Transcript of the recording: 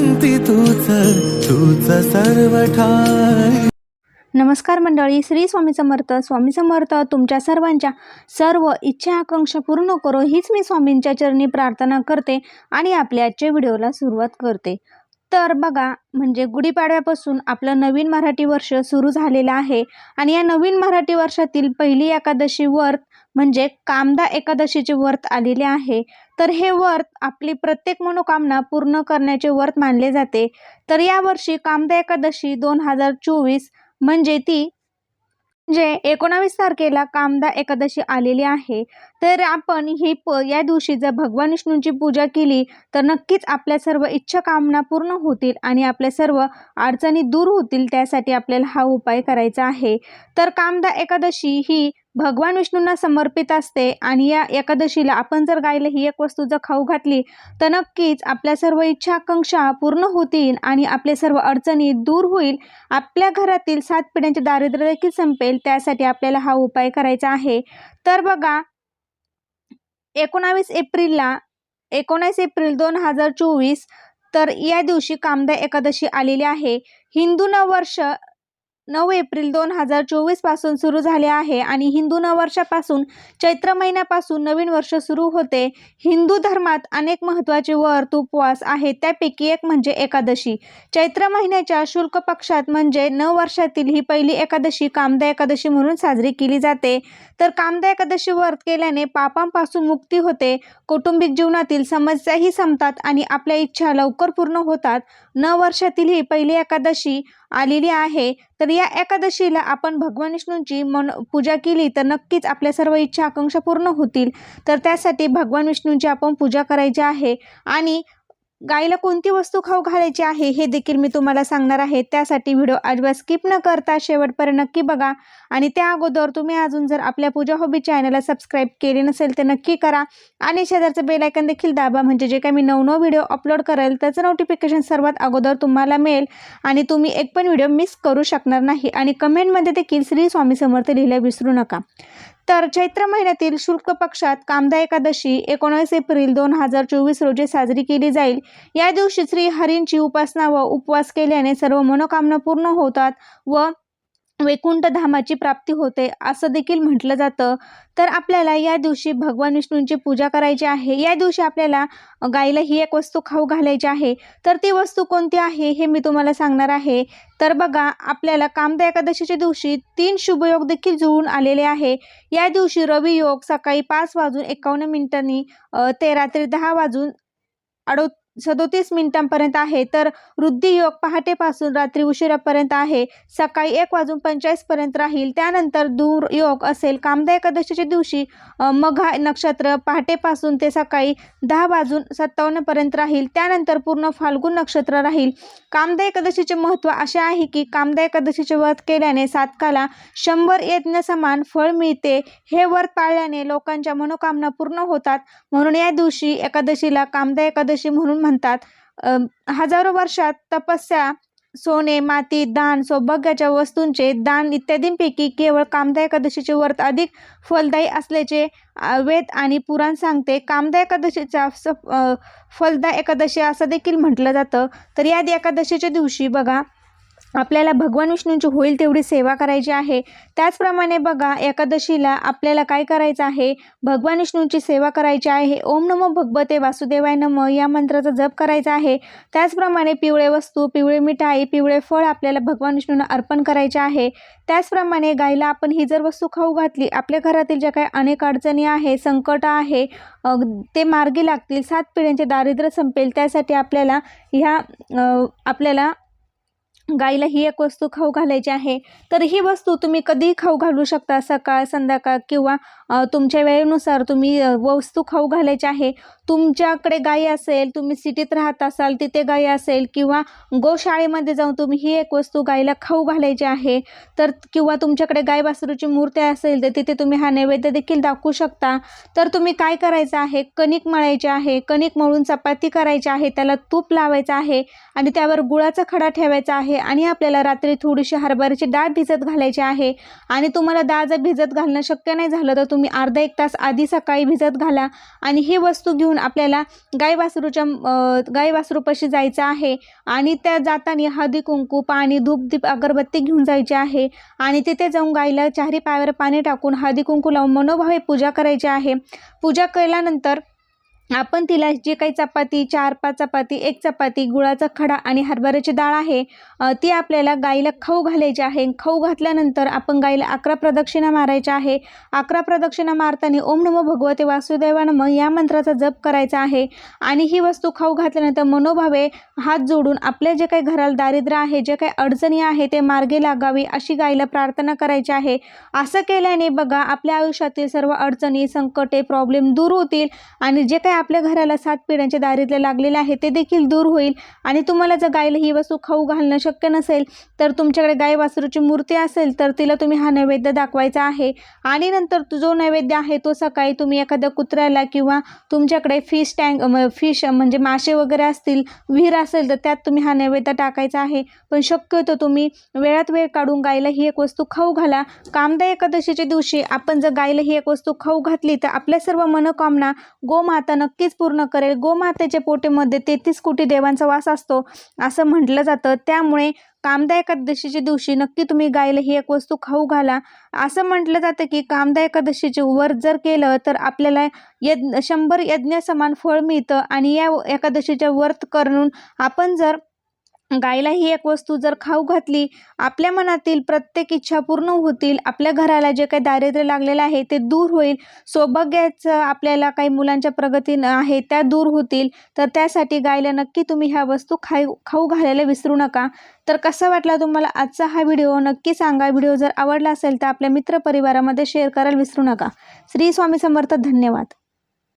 शांती तूच तूच सर्व ठाई नमस्कार मंडळी श्री स्वामी समर्थ. स्वामी समर्थ तुमच्या सर्वांच्या सर्व इच्छा आकांक्षा पूर्ण करो हीच मी स्वामींच्या चरणी प्रार्थना करते आणि आपल्या आजच्या व्हिडिओला सुरुवात करते. तर बघा म्हणजे गुढीपाडव्यापासून आपलं नवीन मराठी वर्ष सुरू झालेलं आहे आणि या नवीन मराठी वर्षातील पहिली एकादशी व्रत म्हणजे कामदा एकादशीचे व्रत आलेले आहे तर हे व्रत आपली प्रत्येक मनोकामना पूर्ण करण्याचे व्रत मानले जाते. तर यावर्षी कामदा एकादशी दोन हजार चोवीस म्हणजे ती म्हणजे एकोणावीस तारखेला कामदा एकादशी आलेली आहे. तर आपण ही प या दिवशी जर भगवान विष्णूंची पूजा केली तर नक्कीच आपल्या सर्व इच्छा कामना पूर्ण होतील आणि आपल्या सर्व अडचणी दूर होतील त्यासाठी आपल्याला हा उपाय करायचा आहे. तर कामदा एकादशी ही भगवान विष्णूंना समर्पित असते आणि या एकादशीला आपण जर गायला ही एक वस्तू जर खाऊ घातली तर नक्कीच आपल्या सर्व इच्छा आकांक्षा पूर्ण होतील आणि आपले सर्व अडचणी दूर होईल. आपल्या घरातील सात पिढ्यांचे दारिद्र्य देखील संपेल त्यासाठी आपल्याला हा उपाय करायचा आहे. तर बघा एकोणावीस एप्रिलला एकोणीस एप्रिल दोन हजार चोवीस तर या दिवशी कामदा एकादशी आलेली आहे. हिंदू नववर्ष नऊ एप्रिल दोन हजार चोवीसपासून सुरू झाले आहे आणि हिंदू नववर्षापासून चैत्र महिन्यापासून नवीन वर्ष सुरू होते. हिंदू धर्मात अनेक महत्त्वाचे व्रत उपवास आहेत. त्यापैकी एक म्हणजे एकादशी. चैत्र महिन्याच्या शुल्क पक्षात म्हणजे नऊ वर्षातील ही पहिली एकादशी कामदा एकादशी म्हणून साजरी केली जाते. तर कामदा एकादशी व्रत केल्याने पापांपासून मुक्ती होते. कौटुंबिक जीवनातील समस्याही संपतात आणि आपल्या इच्छा लवकर पूर्ण होतात. नववर्षातील ही पहिली एकादशी आलेली आहे. तर या एकादशीला आपण भगवान विष्णूंची मन पूजा केली तर नक्कीच आपल्या सर्व इच्छा आकांक्षा पूर्ण होतील. तर त्यासाठी भगवान विष्णूंची आपण पूजा करायची आहे. आणि गाईला कोणती वस्तू खाऊ घालायची आहे हे देखील मी तुम्हाला सांगणार आहे. त्यासाठी व्हिडिओ अजिबात स्किप न करता शेवटपर्यंत नक्की बघा. आणि त्या अगोदर तुम्ही अजून जर आपल्या पूजा हॉबी चॅनलला सबस्क्राईब केले नसेल तर नक्की करा. आणि शेजारचं बेलायकन देखील दाबा. म्हणजे जे काही मी नवनव व्हिडिओ अपलोड करेल त्याचं नोटिफिकेशन सर्वात अगोदर तुम्हाला मिळेल. आणि तुम्ही एक पण व्हिडिओ मिस करू शकणार नाही. आणि कमेंटमध्ये देखील श्री स्वामी समर्थ लिहिल्या विसरू नका. तर चैत्र महिन्यातील शुल्क पक्षात कामदा एकादशी एकोणावीस एप्रिल दोन हजार चोवीस रोजी साजरी केली जाईल. या दिवशी श्री हरींची उपासना व उपवास केल्याने सर्व मनोकामना पूर्ण होतात व वैकुंठ धामाची प्राप्ती होते असं देखील म्हटलं जातं. तर आपल्याला या दिवशी भगवान विष्णूंची पूजा करायची आहे. या दिवशी आपल्याला गाईला ही एक वस्तू खाऊ घालायची आहे. तर ती वस्तू कोणती आहे हे मी तुम्हाला सांगणार आहे. तर बघा आपल्याला कामदा एकादशीच्या दिवशी तीन शुभयोग देखील जुळून आलेले आहे. या दिवशी रवियोग सकाळी पाच वाजून एकावन्न मिनिटांनी ते रात्री दहा वाजून अडो सदोतीस मिनिटांपर्यंत आहे. तर वृद्धी योग पहाटेपासून रात्री उशिरापर्यंत आहे. सकाळी एक वाजून पंचेचाळीसपर्यंत राहील. त्यानंतर दूर योग असेल. कामदा एकादशीच्या दिवशी मघा नक्षत्र पहाटेपासून ते सकाळी दहा वाजून सत्तावन्नपर्यंत राहील. त्यानंतर पूर्ण फाल्गुन नक्षत्र राहील. कामदा एकादशीचे महत्त्व असे आहे की कामदा एकादशीचे व्रत केल्याने सातकाला शंभर यज्ञ समान फळ मिळते. हे व्रत पाळल्याने लोकांच्या मनोकामना पूर्ण होतात. म्हणून या दिवशी एकादशीला कामदा एकादशी म्हणून म्हणतात. हजारो वर्षात तपस्या सोने माती दान सौभाग्याच्या वस्तूंचे दान इत्यादींपैकी केवळ कामदा एकादशीचे व्रत अधिक फलदायी असल्याचे वेद आणि पुराण सांगते. कामदा एकादशीचा फलदा एकादशी असं देखील म्हटलं जातं. तर या एकादशीच्या दिवशी बघा आपल्याला भगवान विष्णूंची होईल तेवढी सेवा करायची आहे. त्याचप्रमाणे बघा एकादशीला आपल्याला काय करायचं आहे? भगवान विष्णूंची सेवा करायची आहे. ओम नमो भगवते वासुदेवाय नम या मंत्राचा जप करायचा आहे. त्याचप्रमाणे पिवळे वस्तू पिवळे मिठाई पिवळे फळ आपल्याला भगवान विष्णूंना अर्पण करायचे आहे. त्याचप्रमाणे गायला आपण ही जर वस्तू खाऊ घातली आपल्या घरातील ज्या काही अनेक अडचणी आहे संकट आहे ते मार्गी लागतील सात पिढ्यांचे दारिद्र्य संपेल त्यासाठी आपल्याला ह्या आपल्याला गाईला ही एक वस्तू खाऊ घालायची आहे. तर ही वस्तू तुम्ही कधीही खाऊ घालू शकता सकाळ संध्याकाळ किंवा तुमच्या वेळेनुसार तुम्ही वस्तू खाऊ घालायची आहे. तुमच्याकडे गाई असेल तुम्ही सिटीत राहत असाल तिथे गाई असेल किंवा गोशाळेमध्ये जाऊन तुम्ही ही एक वस्तू गाईला खाऊ घालायची आहे तर किंवा तुमच्याकडे गाय बासरूची मूर्ती असेल तर तिथे तुम्ही हा नैवेद्य देखील दाखवू शकता. तर तुम्ही काय करायचं आहे? कणिक मळायचे आहे कणिक मळून चपाती करायची आहे त्याला तूप लावायचं आहे आणि त्यावर गुळाचा खडा ठेवायचा आहे आणि आपल्याला रात्री थोडीशी हरभऱ्याची डाळ भिजत घालायची आहे. आणि तुम्हाला डाळ जर भिजत घालणं शक्य नाही झालं तर तुम्ही अर्धा एक तास आधी सकाळी भिजत घाला आणि ही वस्तू घेऊन आपल्याला गाई वासरूच्या गाई वासरूपाशी जायचं आहे आणि त्या जाताना हळदी कुंकू पाणी धूप दीप अगरबत्ती घेऊन जायची आहे आणि तिथे जाऊन गाईला चारी पायावर पाणी टाकून हळदी कुंकू लावून मनोभावे पूजा करायची आहे. पूजा केल्यानंतर आपण तिला जे काही चपाती चार पाच चपाती एक चपाती गुळाचा खडा आणि हरभऱ्याची डाळ आहे ती आपल्याला गाईला खाऊ घालायची आहे. खाऊ घातल्यानंतर आपण गाईला अकरा प्रदक्षिणा मारायच्या आहे. अकरा प्रदक्षिणा मारताना ओम नमो भगवते वासुदेवानम या मंत्राचा जप करायचा आहे. आणि ही वस्तू खाऊ घातल्यानंतर मनोभावे हात जोडून आपल्या जे काही घराला दारिद्र्य आहे जे काही अडचणी आहे ते मार्गे लागावी अशी गाईला प्रार्थना करायची आहे. असं केल्याने बघा आपल्या आयुष्यातील सर्व अडचणी संकटे प्रॉब्लेम दूर होतील आणि जे काही आपल्या घराला सात पिढ्यांचे दारिद्र्य लागलेले आहे ते देखील दूर होईल. आणि तुम्हाला जर गायला ही वस्तू खाऊ घालणं शक्य नसेल तर तुमच्याकडे गाय वासरूची मूर्ती असेल तर तिला तुम्ही हा नैवेद्य दाखवायचा आहे. आणि नंतर जो नैवेद्य आहे तो सकाळी तुम्ही एखाद्या कुत्र्याला किंवा तुमच्याकडे फिश टँक फिश म्हणजे मासे वगैरे असतील विहीर असेल तर त्यात तुम्ही हा नैवेद्य टाकायचा आहे. पण शक्यतो तुम्ही वेळात वेळ काढून गायला ही एक वस्तू खाऊ घाला. कामदा एकादशीच्या दिवशी आपण जर गायला ही एक वस्तू खाऊ घातली तर आपल्या सर्व मनोकामना गोमाता नक्कीच पूर्ण करेल. गोमातेच्या पोटेमध्ये तेहतीस कोटी देवांचा वास असतो असं म्हटलं जातं. त्यामुळे कामदा एकादशीच्या दिवशी नक्की तुम्ही गायला ही एक वस्तू खाऊ घाला. असं म्हटलं जातं की कामदा एकादशीचे व्रत जर केलं तर आपल्याला यज्ञ शंभर यज्ञ समान फळ मिळतं आणि या एकादशीच्या व्रत करून आपण जर गायला ही एक वस्तू जर खाऊ घातली आपल्या मनातील प्रत्येक इच्छा पूर्ण होतील आपल्या घराला जे काही दारिद्र्य लागलेलं आहे ते दूर होईल. सौभाग्याचं आपल्याला काही मुलांच्या प्रगती आहे त्या दूर होतील. तर त्यासाठी गायला नक्की तुम्ही ह्या वस्तू खाऊ खाऊ घालायला विसरू नका. तर कसा वाटला तुम्हाला आजचा हा व्हिडिओ? नक्की सांगा. व्हिडिओ जर आवडला असेल तर आपल्या मित्रपरिवारामध्ये शेअर करायला विसरू नका. श्री स्वामी समर्थ. धन्यवाद.